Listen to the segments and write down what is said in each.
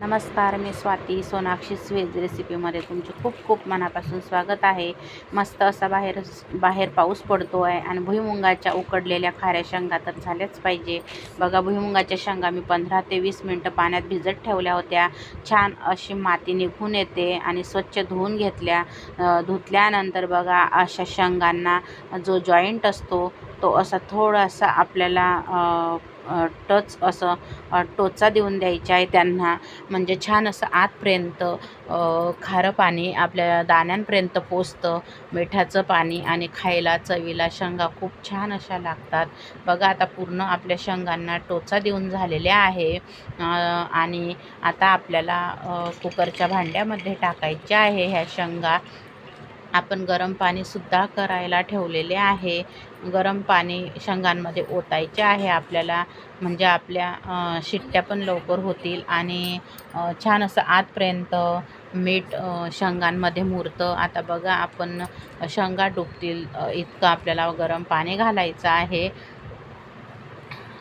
नमस्कार मी स्वाती सोनाक्षी स्वेज रेसिपीमध्ये तुमचे खूप खूप मनापासून स्वागत आहे. मस्त असा बाहेर बाहेर पाऊस पडतो आहे आणि भुईमुंगाच्या उकडलेल्या खाऱ्या शेंगा तर झाल्याच पाहिजे. बघा भुईमुंगाच्या शेंगा मी पंधरा ते वीस मिनटं पाण्यात भिजत ठेवल्या होत्या. छान अशी माती निघून येते आणि स्वच्छ धुवून घेतल्या धुतल्यानंतर बघा अशा शेंगांना जो जॉईंट असतो तो असा थोडासा आपल्याला टच असं टोचा देऊन द्यायचा आहे त्यांना. म्हणजे छान असं आतपर्यंत खारं पाणी आपल्या दाण्यांपर्यंत पोचतं. मिठाचं पाणी आणि खायला चवीला शेंगा खूप छान अशा लागतात. बघा आता पूर्ण आपल्या शेंगांना टोचा देऊन झालेल्या आहे. आणि आता आपल्याला कुकरच्या भांड्यामध्ये टाकायच्या आहे ह्या शेंगा. आपण गरम पाणीसुद्धा करायला ठेवलेले आहे. गरम पाणी शेंगांमध्ये ओतायचे आहे आपल्याला. म्हणजे आपल्या शिट्ट्या पण लवकर होतील आणि छान असं आतपर्यंत मीठ शेंगांमध्ये मुरतं. आता बघा आपण शेंगा डुबतील इतकं आपल्याला गरम पाणी घालायचं आहे.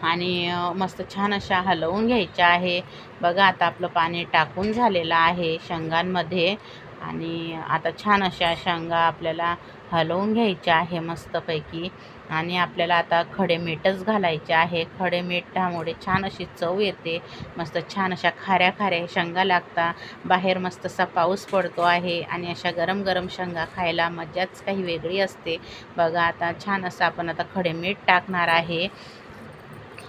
आणि मस्त छान अशा हलवून घ्यायच्या आहे. बघा आता आपलं पाणी टाकून झालेलं आहे शेंगांमध्ये. आणि आता छान अशा शेंगा आपल्याला हलवून घ्यायच्या आहे मस्तपैकी. आणि आपल्याला आता खडे मीठच घालायचे आहे. खडे मिठामुळे छान अशी चव येते. मस्त छान अशा खाऱ्या खाऱ्या शेंगा लागता. बाहेर मस्त असा पाऊस पडतो आहे आणि अशा गरम गरम शेंगा खायला मजाच काही वेगळी असते. बघा आता छान असं आपण आता खडे मीठ टाकणार आहे.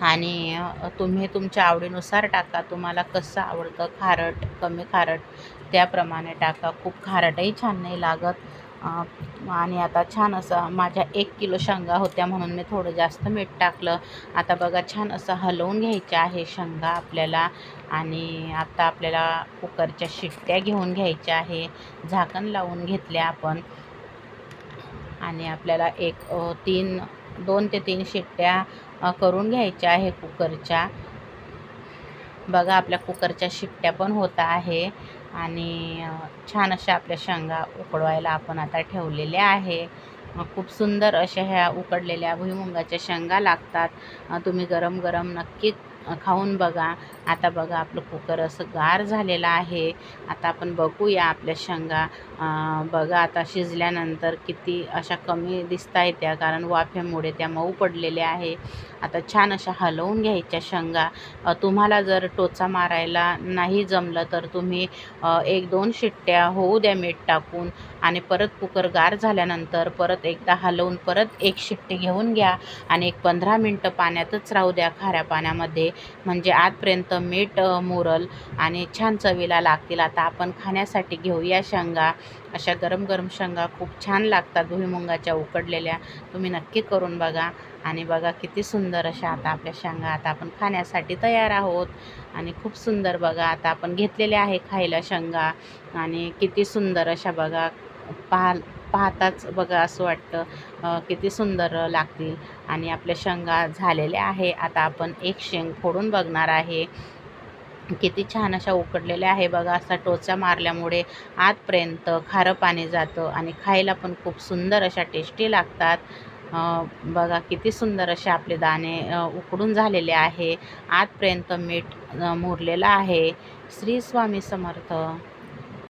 आणि तुम्ही तुमच्या आवडीनुसार टाका. तुम्हाला कसं आवडतं खारट कमी खारट त्याप्रमाणे टाका. खूप खारटही छान नाही लागत. आणि आता छान असं माझ्या एक किलो शेंगा होत्या म्हणून मी थोडं जास्त मीठ टाकलं. आता बघा छान असं हलवून घ्यायचं आहे शेंगा आपल्याला. आणि आता आपल्याला कुकरच्या शिट्ट्या घेऊन घ्यायच्या आहे. झाकण लावून घेतल्या आपण. आणि आपल्याला एक तीन दोन ते तीन शिट्ट्या करून घ्यायच्या आहे कुकरच्या. बघा आपल्या कुकरच्या शिट्ट्या पण होत आहे आणि छान अशा आपल्या शेंगा उकडवायला आपण आता ठेवलेल्या आहे. खूप सुंदर अशा ह्या उकडलेल्या भुईमुगाच्या शेंगा लागतात. तुम्ही गरम गरम नक्की खाऊन बघा. आता बघा आपलं कुकर असं गार झालेलं आहे. आता आपण बघूया आपल्या शेंगा. बघा आता शिजल्यानंतर किती अशा कमी दिसत आहेत त्या कारण वाफेमुळे त्या मऊ पडलेल्या आहे. आता छान अशा हलवून घ्यायच्या शेंगा. तुम्हाला जर टोचा मारायला नाही जमलं तर तुम्ही एक दोन शिट्ट्या होऊ द्या मीठ टाकून आणि परत कुकर गार झाल्यानंतर परत एकदा हलवून परत एक शिट्टी घेऊन घ्या आणि एक पंधरा मिनटं पाण्यातच राहू द्या खाऱ्या पाण्यामध्ये. म्हणजे आजपर्यंत मीठ मुरल आणि छान चवीला लागतील. आता आपण खाण्यासाठी घेऊया शेंगा. अशा गरम गरम शेंगा खूप छान लागतात भुईमुंगाच्या उकडलेल्या. तुम्ही नक्की करून बघा. आणि बघा किती सुंदर अशा आता आपल्या शेंगा. आता आपण खाण्यासाठी तयार आहोत. आणि खूप सुंदर बघा आता आपण घेतलेल्या आहे खायला शेंगा. आणि किती सुंदर अशा बघा पाह पाहताच बघा असं वाटतं किती सुंदर लागतील. आणि आपल्या शेंगा झालेल्या आहे. आता आपण एक शेंग फोडून बघणार आहे. किती छान अशा उकडलेल्या आहे बघा. असा टोचा मारल्यामुळे आतपर्यंत खारं पाणी जातं आणि खायला पण खूप सुंदर अशा टेस्टी लागतात. बघा किती सुंदर असे आपले दाणे उकडून झालेले आहे. आतपर्यंत मीठ मुरलेलं आहे. श्री स्वामी समर्थ.